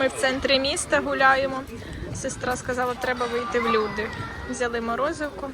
Ми в центрі міста гуляємо. Сестра сказала, треба вийти в люди. Взяли морозивку.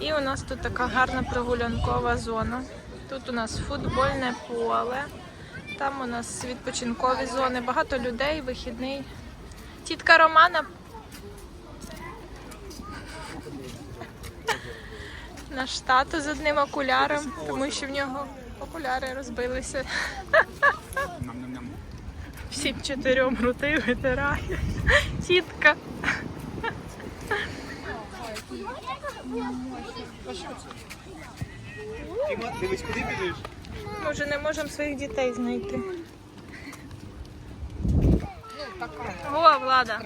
І у нас тут така гарна прогулянкова зона. Тут у нас футбольне поле. Там у нас відпочинкові зони, багато людей, вихідний. Тітка Романа. Наш тато з одним окуляром, тому що в нього окуляри розбилися. Всім чотирьом рути витирає. Тітка. Дивись, куди біжиш? Ми вже не можемо своїх дітей знайти. О, влада.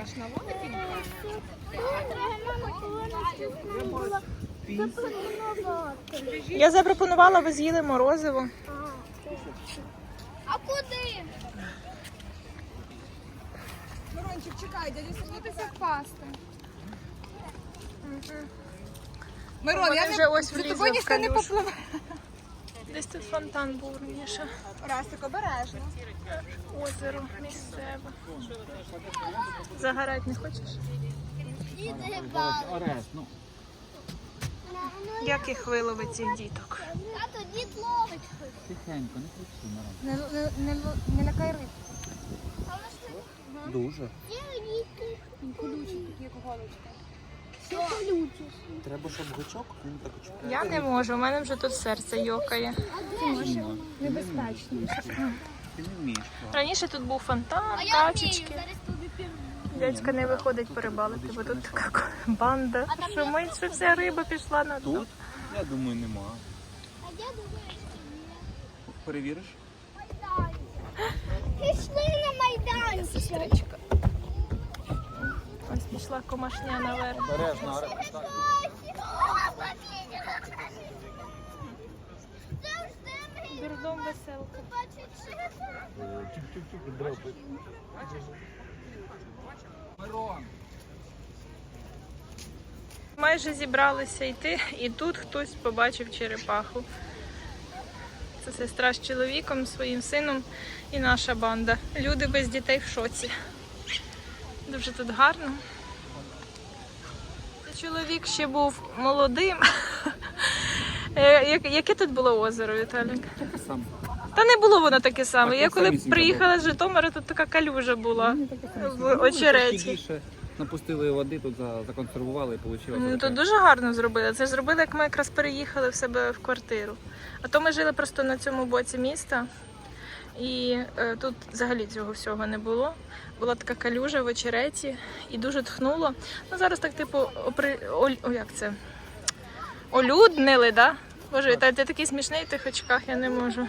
Я запропонувала, ви з'їли морозиво. А куди? Мирончик, чекай, дядя сидітися впасти. Мирон, Вони я вже не ось за влізли тобою в ніхто не калюжу. попливе. Десь тут фонтан був раніше. Растик, обережно. Озеро місцеве. Загорати не хочеш? Ну. Як їх виловить цих діток? Тато дід ловить. Тихенько, не кричи, Мирон. Не, не, не, не лякай риб. Дуже. є ріки. Колючі як голочка. Треба, щоб гачок, він так чіпляє. Я не можу, у мене вже тут серце йокає. Небезпечно. Ти не вмієш. Раніше тут був фонтан, піду. Дядька не виходить порибалити, бо тут така банда. Шумить, що вся риба пішла на дно. Тут? Я думаю, нема. А я думаю, що ні. Перевіриш? Пішли на. Сестричка. Ось пішла комашня наверх. Обережно, Орест. О, Софія! Дурдом веселка. Мирон. Майже зібралися йти, і тут хтось побачив черепаху. Це сестра з чоловіком, своїм сином і наша банда. Люди без дітей в шоці. Дуже тут гарно. Чоловік ще був молодим. Е, Яке тут було озеро, Віталік? Таке саме. Та не було воно таке саме. Я коли приїхала з Житомира, тут така калюжа була в очереті. Напустили води, тут за- законсервували і вийшло. Ну, тут дуже гарно зробили. Це ж зробили, як ми якраз переїхали в себе в квартиру. А то ми жили просто на цьому боці міста, і е, тут взагалі цього всього не було. Була така калюжа в очереті і дуже тхнуло. Ну зараз так, типу, опри... о, о, як це? Олюднили, да? Боже, та ти такий смішний в тих очках, я не можу.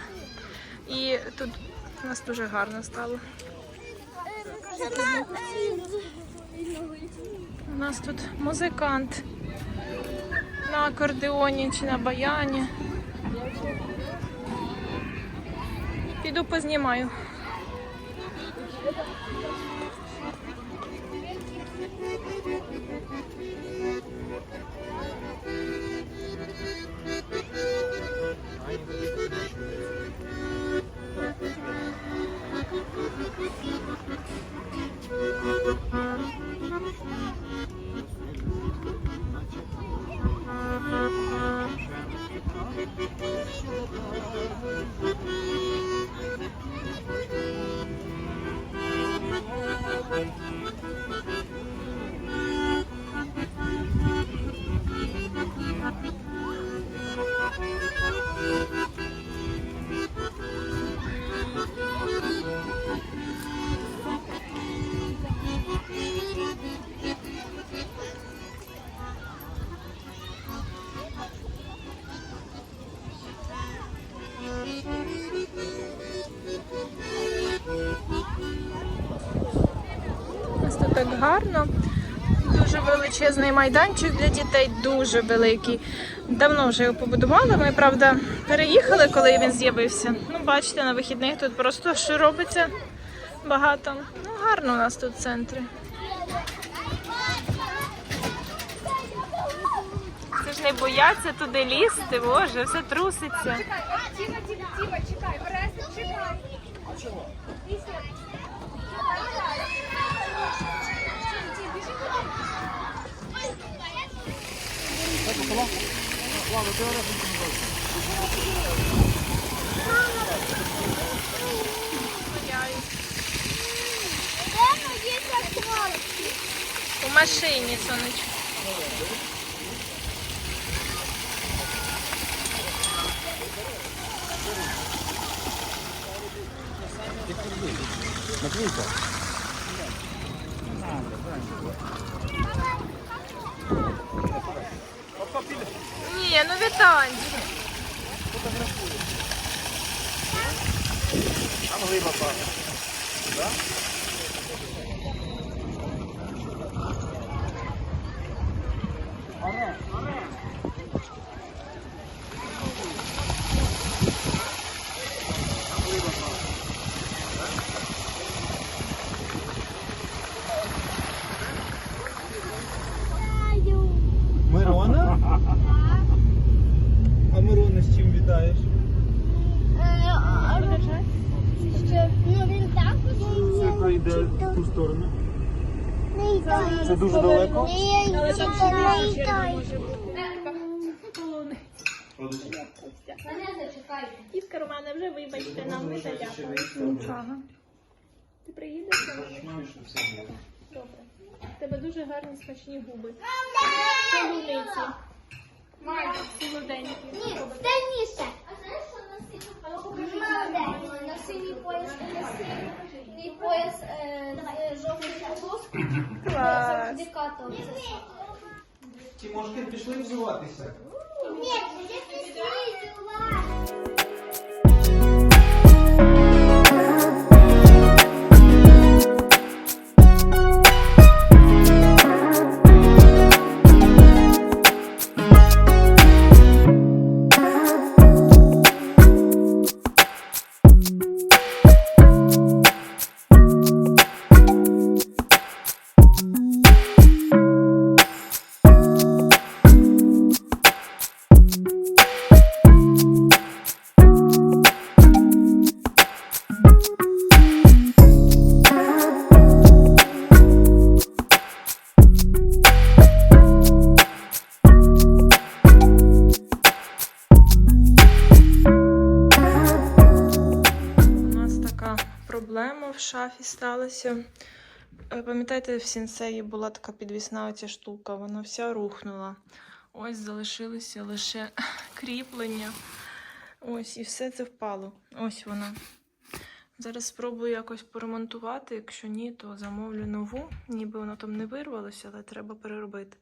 І тут у нас дуже гарно стало. У нас тут музикант на акордеоні чи на баяні. Піду познімаю. У гарно. Дуже величезний майданчик для дітей, дуже великий. Давно вже його побудували. Ми, правда, переїхали, коли він з'явився. Ну, бачите, на вихідних тут просто що робиться багато. Ну, гарно у нас тут в центрі. Це ж не бояться туди лізти, боже, все труситься. Чекай, от Тіма, Тіма, Тіма, чекай, Орестик, чекай. А чого? Де мої закройки? У машині, сонечко. Матвійка. Ні, ну вітань. Там глибоко. Мирона? А Мирона з чим вітаєш? Що? Ну він так Це хто йде в ту сторону. не йде. Це дуже далеко. Не йде. Кіска Романа, вже вибачте нам, ми та дякую. Нічого. Ти приїдеш? Добре. У тебе дуже гарні смачні губи. Полуниці. Солоденькі. Тимошки, пішли взуватися. Е, Пам'ятаєте, в сінсеї була така підвісна оця штука, вона вся рухнула. Ось залишилися лише кріплення. Ось, і все це впало. Ось вона. Зараз спробую якось поремонтувати. Якщо ні, то замовлю нову. Ніби воно там не вирвалося, але треба переробити.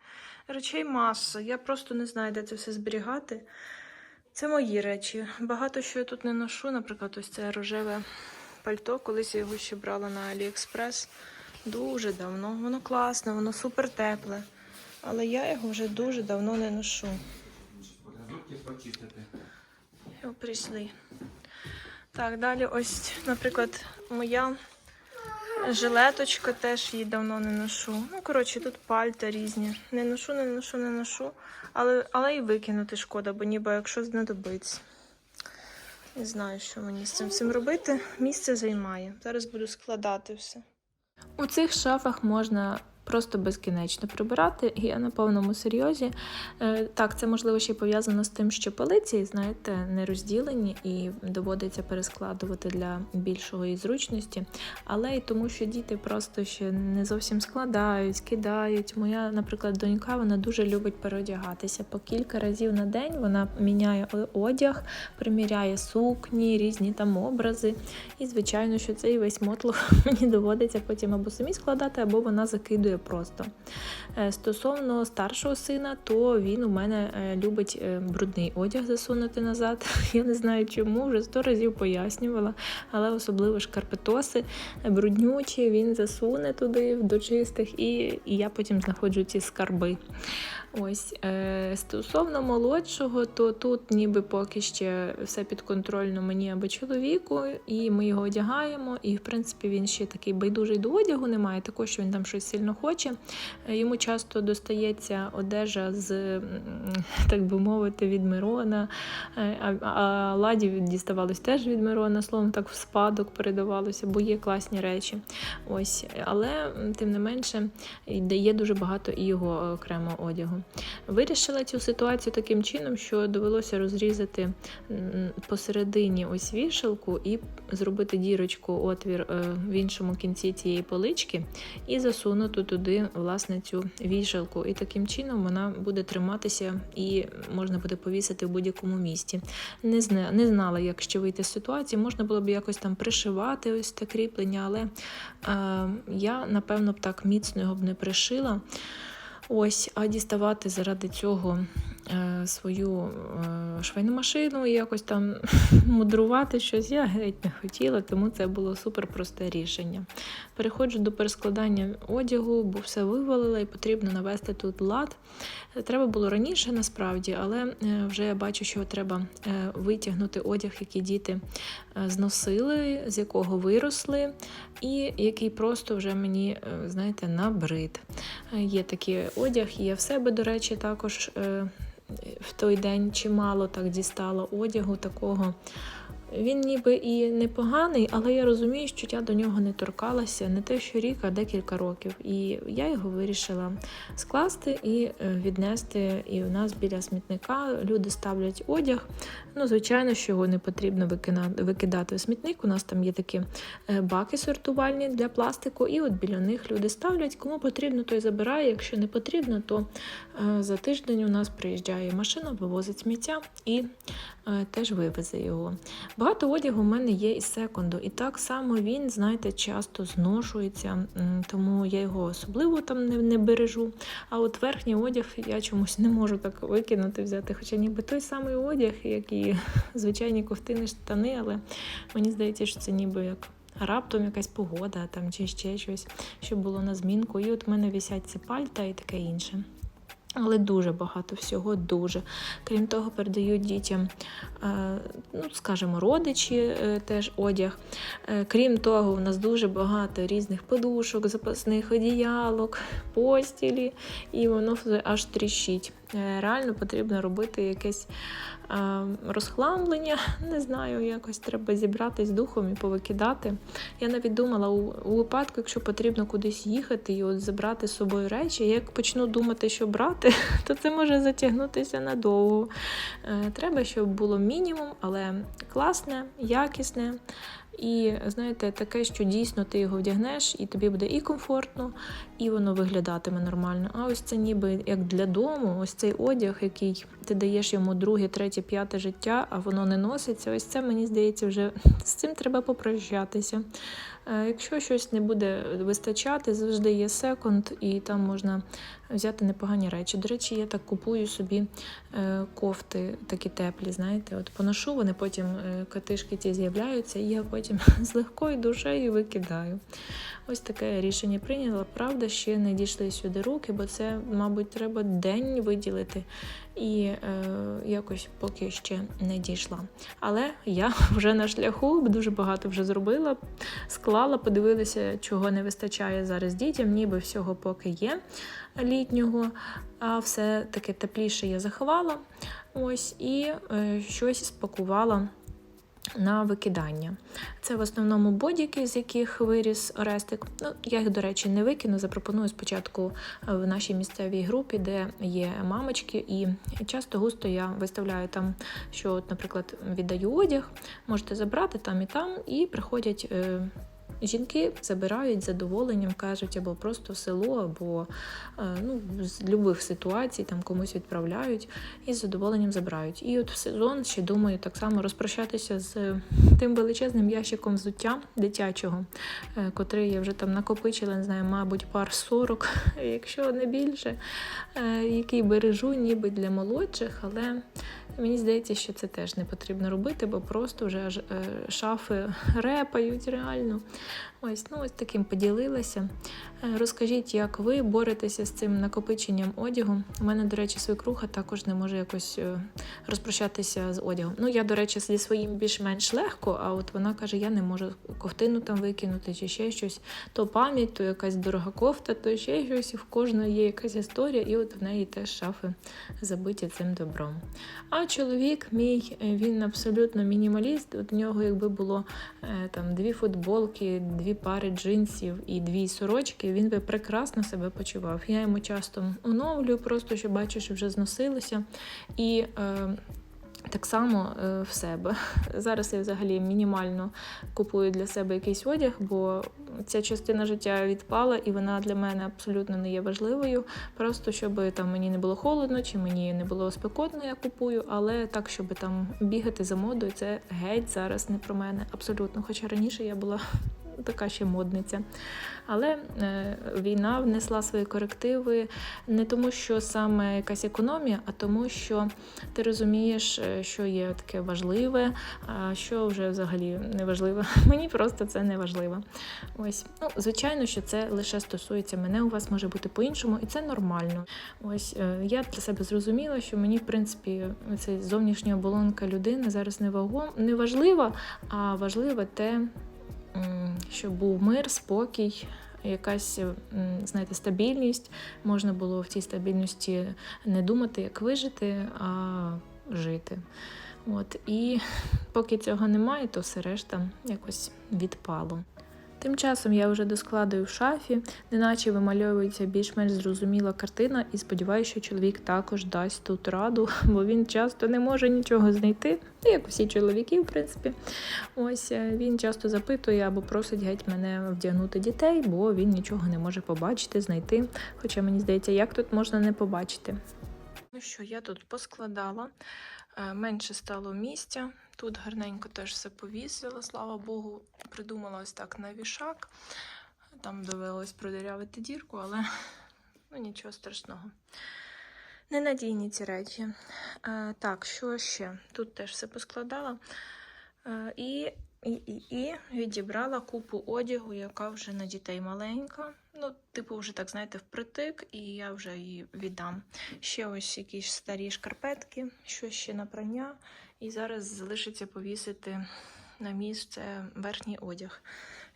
Речей маса. Я просто не знаю, де це все зберігати. Це мої речі. Багато що я тут не ношу. Наприклад, ось це рожеве пальто. Колись я його ще брала на Аліекспрес. Дуже давно. Воно класне, воно супер тепле. Але я його вже дуже давно не ношу. Його прийшли. Так, далі ось, наприклад, моя жилеточка теж її давно не ношу. Ну, коротше, тут пальта різні. Не ношу, не ношу, не ношу. Але, але і викинути шкода, бо ніби якщо знадобиться. Не знаю, що мені з цим всім робити. Місце займає. Зараз буду складати все. У цих шафах можна просто безкінечно прибирати, я на повному серйозі. Е, Так, це можливо ще й пов'язано з тим, що полиці, знаєте, не розділені і доводиться перескладувати для більшої зручності. Але й тому, що діти просто ще не зовсім складають, кидають. Моя, наприклад, донька вона дуже любить переодягатися. По кілька разів на день вона міняє одяг, приміряє сукні, різні там образи. І, звичайно, що цей весь мотлох мені доводиться потім або самі складати, або вона закидує просто. Е, Стосовно старшого сина, то він у мене е, любить е, брудний одяг засунути назад. Я не знаю чому, вже сто разів пояснювала, але особливо шкарпетоси бруднючі, він засуне туди до чистих, і я потім знаходжу ці скарби. Ось е, стосовно молодшого, то тут ніби поки ще все підконтрольно мені або чоловіку, і ми його одягаємо. І в принципі він ще такий байдужий до одягу, немає такого, що він там щось сильно хоче. Е, Йому часто достається одежа з, так би мовити, від Мирона. Е, А, а ладі діставалось теж від Мирона, словом, так в спадок передавалося, бо є класні речі. Ось, але тим не менше є дуже багато і його окремого одягу. Вирішила цю ситуацію таким чином, що довелося розрізати посередині ось вішалку і зробити дірочку, отвір е, в іншому кінці цієї полички, і засунути туди власне цю вішалку. І таким чином вона буде триматися і можна буде повісити в будь-якому місці. Не, зна, не знала, як ще вийти з ситуації. Можна було б якось там пришивати ось те кріплення, але е, я напевно б так міцно його б не пришила. Ось, а діставати заради цього свою е, швейну машину і якось там мудрувати щось я геть не хотіла, тому це було супер просте рішення. Переходжу до перескладання одягу, бо все вивалила і потрібно навести тут лад. Е, Треба було раніше насправді, але е, вже я бачу, що треба е, витягнути одяг, який діти е, зносили, з якого виросли, і який просто вже мені, е, знаєте, набрид. Е, Є такий одяг, є в себе, до речі, також е, в той день чимало так дістала одягу такого. Він ніби і непоганий, але я розумію, що я до нього не торкалася не те, що рік, а декілька років. І я його вирішила скласти і е, віднести. І у нас біля смітника люди ставлять одяг. Ну, звичайно, що його не потрібно викидати в смітник. У нас там є такі е, баки сортувальні для пластику, і от біля них люди ставлять. Кому потрібно, той забирає. Якщо не потрібно, то е, за тиждень у нас приїжджає машина, вивозить сміття і теж вивезе його. Багато одягу в мене є із секунду, і так само він, знаєте, часто зношується, тому я його особливо там не, не бережу. А от верхній одяг я чомусь не можу так викинути, взяти. Хоча ніби той самий одяг, як і звичайні ковтини, штани, але мені здається, що це ніби як. Раптом якась погода там чи ще щось, що було на змінку. І от в мене висять ці пальта і таке інше. Але дуже багато всього, дуже. Крім того, передають дітям, е, ну, скажімо, родичі е, теж одяг. Е, Крім того, у нас дуже багато різних подушок, запасних одіялок, постілі, і воно аж тріщить. Е, Реально потрібно робити якесь е, розхламлення. Не знаю, якось треба зібратись духом і повикидати. Я навіть думала, у, випадку, якщо потрібно кудись їхати і от забрати з собою речі, як почну думати, що брати, то це може затягнутися надовго. Е, Треба, щоб було мінімум, але класне, якісне. І знаєте, таке, що дійсно ти його вдягнеш, і тобі буде і комфортно, і воно виглядатиме нормально. А ось це ніби як для дому, ось цей одяг, який ти даєш йому друге, третє, п'яте життя, а воно не носиться. Ось це мені здається, вже з цим треба попрощатися. Е, Якщо щось не буде вистачати, завжди є секонд, і там можна взяти непогані речі. До речі, я так купую собі е, кофти такі теплі, знаєте, от поношу, вони потім е, катишки ці з'являються, і я потім з легкою душею викидаю. Ось таке рішення прийняла. Правда, ще не дійшли сюди руки, бо це, мабуть, треба день виділити. І е, якось поки ще не дійшла. Але я вже на шляху, дуже багато вже зробила, склала, подивилася, чого не вистачає зараз дітям, ніби всього поки є літнього, а все таки тепліше я заховала. Ось і е, щось спакувала на викидання. Це в основному бодіки, з яких виріс Орестик. Ну, я їх, до речі, не викину. Запропоную спочатку е, в нашій місцевій групі, де є мамочки, і часто густо я виставляю там, що, наприклад, віддаю одяг, можете забрати там і там, і приходять. Жінки забирають задоволенням, кажуть, або просто в село, або е, ну, з любих ситуацій там комусь відправляють і з задоволенням забирають. І от в сезон ще думаю так само розпрощатися з тим величезним ящиком взуття дитячого, е, котрий я вже там накопичила, не знаю, мабуть, пар 40, якщо не більше, е, який бережу ніби для молодших, але мені здається, що це теж не потрібно робити, бо просто вже е, шафи репають реально. Ось, ну ось таким поділилася. Е, Розкажіть, як ви боретеся з цим накопиченням одягу. У мене, до речі, свекруха також не може якось е, розпрощатися з одягом. Ну, я, до речі, зі своїм більш-менш легко, а от вона каже, я не можу ковтину там викинути чи ще щось. То пам'ять, то якась дорога кофта, то ще щось. В кожної є якась історія, і от в неї теж шафи забиті цим добром. А чоловік мій, е, він абсолютно мінімаліст. От у нього, якби було там дві футболки, дві пари джинсів і дві сорочки, він би прекрасно себе почував. Я йому часто оновлюю, просто що бачу, що вже зносилося. І е, так само е, в себе. Зараз я взагалі мінімально купую для себе якийсь одяг, бо ця частина життя відпала, і вона для мене абсолютно не є важливою. Просто щоб там мені не було холодно, чи мені не було спекотно, я купую, але так, щоб там бігати за модою, це геть зараз не про мене. Абсолютно. Хоча раніше я була така ще модниця. Але е, війна внесла свої корективи не тому, що саме якась економія, а тому, що ти розумієш, е, що є таке важливе, а що вже взагалі не важливе. Мені просто це не важливо. Ось, ну звичайно, що це лише стосується мене. У вас може бути по-іншому, і це нормально. Ось е, я для себе зрозуміла, що мені, в принципі, ця зовнішня оболонка людини зараз не вагом не важлива, а важливе те, щоб був мир, спокій. Якась знаєте, стабільність, можна було в цій стабільності не думати, як вижити, а жити. От і поки цього немає, то все решта якось відпало. Тим часом я вже доскладую в шафі, неначе вимальовується більш-менш зрозуміла картина, і сподіваюся, що чоловік також дасть тут раду, бо він часто не може нічого знайти, ну, як усі чоловіки, в принципі. Ось е, він часто запитує або просить геть мене вдягнути дітей, бо він нічого не може побачити, знайти. Хоча мені здається, як тут можна не побачити. Ну що, я тут поскладала, менше стало місця. Тут гарненько теж все повісила, слава Богу, придумала ось так на вішак. Там довелось продирявити дірку, але ну, нічого страшного. Ненадійні ці речі. Е, так, що ще? Тут теж все поскладала. Е, і, і, і, і відібрала купу одягу, яка вже на дітей маленька. Ну, типу, вже так, знаєте, впритик, і я вже її віддам. Ще ось якісь старі шкарпетки, що ще на прання. І зараз залишиться повісити на місце верхній одяг.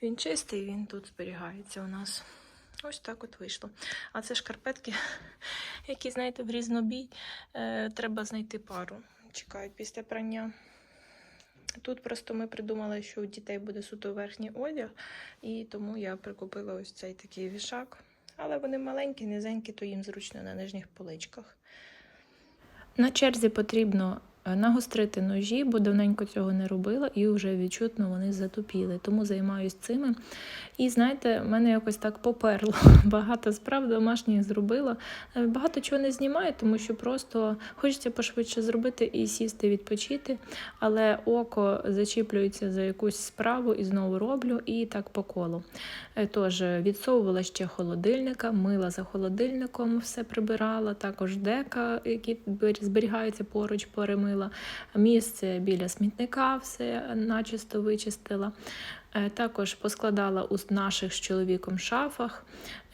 Він чистий, він тут зберігається у нас. Ось так от вийшло. А це шкарпетки, які, знаєте, в різнобій. Е, треба знайти пару. Чекають після прання. Тут просто ми придумали, що у дітей буде суто верхній одяг, і тому я прикупила ось цей такий вішак. Але вони маленькі, низенькі, то їм зручно на нижніх поличках. На черзі потрібно нагострити ножі, бо давненько цього не робила, і вже відчутно вони затупіли. Тому займаюся цими. І знаєте, мене якось так поперло. Багато справ домашніх зробила. Е, Багато чого не знімаю, тому що просто хочеться пошвидше зробити і сісти відпочити. Але око зачіплюється за якусь справу і знову роблю, і так по колу. Е, Тож відсовувала ще холодильника, мила за холодильником, все прибирала, також дека, які зберігаються поруч, перемила. Місце біля смітника все начисто вичистила. Е, Також поскладала у наших з чоловіком шафах.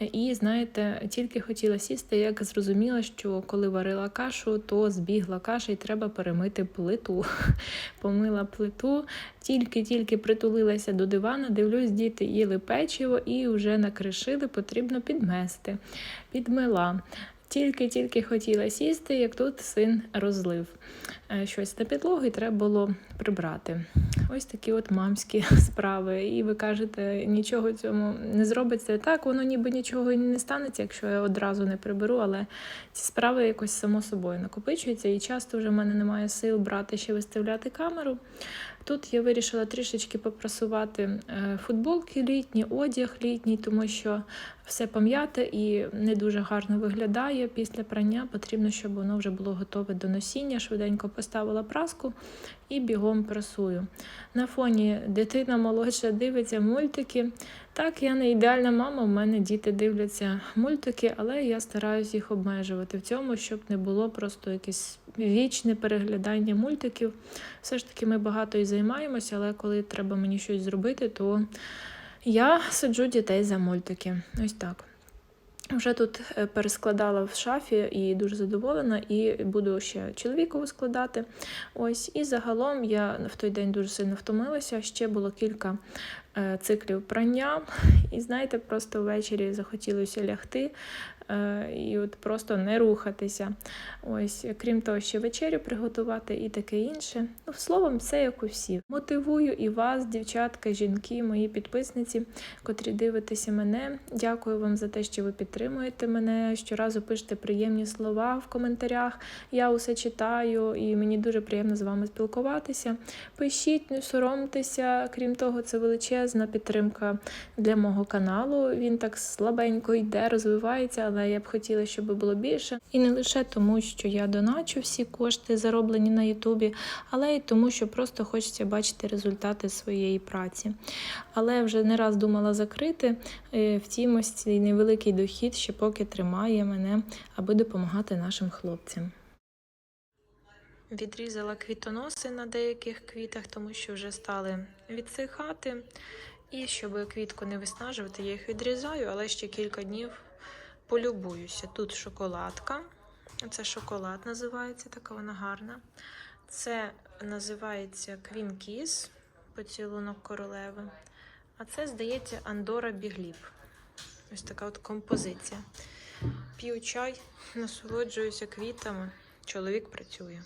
Е, І знаєте, тільки хотіла сісти, як зрозуміла, що коли варила кашу, то збігла каша і треба перемити плиту. Помила плиту, тільки-тільки притулилася до дивана, дивлюсь, діти їли печиво і вже накришили, потрібно підмести. Підмила. Тільки-тільки хотіла сісти, як тут син розлив щось на підлогу і треба було прибрати. Ось такі от мамські справи. І ви кажете, нічого цьому не зробиться. Так, воно ніби нічого не станеться, якщо я одразу не приберу, але ці справи якось само собою накопичуються, і часто вже в мене немає сил брати ще виставляти камеру. Тут я вирішила трішечки попрасувати е, футболки літні, одяг літній, тому що все пом'яте і не дуже гарно виглядає. Після прання потрібно, щоб воно вже було готове до носіння. Швиденько поставила праску і бігом прасую. На фоні дитина молодша дивиться мультики. Так, я не ідеальна мама, в мене діти дивляться мультики, але я стараюся їх обмежувати в цьому, щоб не було просто якесь вічне переглядання мультиків. Все ж таки ми багато і займаємося, але коли треба мені щось зробити, то Я сиджу дітей за мультики. Ось так. Вже тут е, перескладала в шафі і дуже задоволена, і буду ще чоловікову складати. Ось, і загалом я в той день дуже сильно втомилася. Ще було кілька е, циклів прання, і знаєте, просто ввечері захотілося лягти і от просто не рухатися. Ось, крім того, ще вечерю приготувати і таке інше. Ну, словом, все як у всіх. Мотивую і вас, дівчатка, жінки, мої підписниці, котрі дивитеся мене. Дякую вам за те, що ви підтримуєте мене. Щоразу пишете приємні слова в коментарях. Я усе читаю, і мені дуже приємно з вами спілкуватися. Пишіть, не соромтеся. Крім того, це величезна підтримка для мого каналу. Він так слабенько йде, розвивається, але я б хотіла, щоб було більше. І не лише тому, що я доначу всі кошти, зароблені на Ютубі, але й тому, що просто хочеться бачити результати своєї праці. Але вже не раз думала закрити. Е, Втім, ось цей невеликий дохід ще поки тримає мене, аби допомагати нашим хлопцям. Відрізала квітоноси на деяких квітах, тому що вже стали відсихати. І щоб квітку не виснажувати, я їх відрізаю, але ще кілька днів полюбуюся. Тут шоколадка. Це шоколад називається, така вона гарна. Це називається Kiss, поцілунок королеви. А це, здається, Андора Бігліп. Ось така от композиція. П'ю чай, насолоджуюся квітами. Чоловік працює.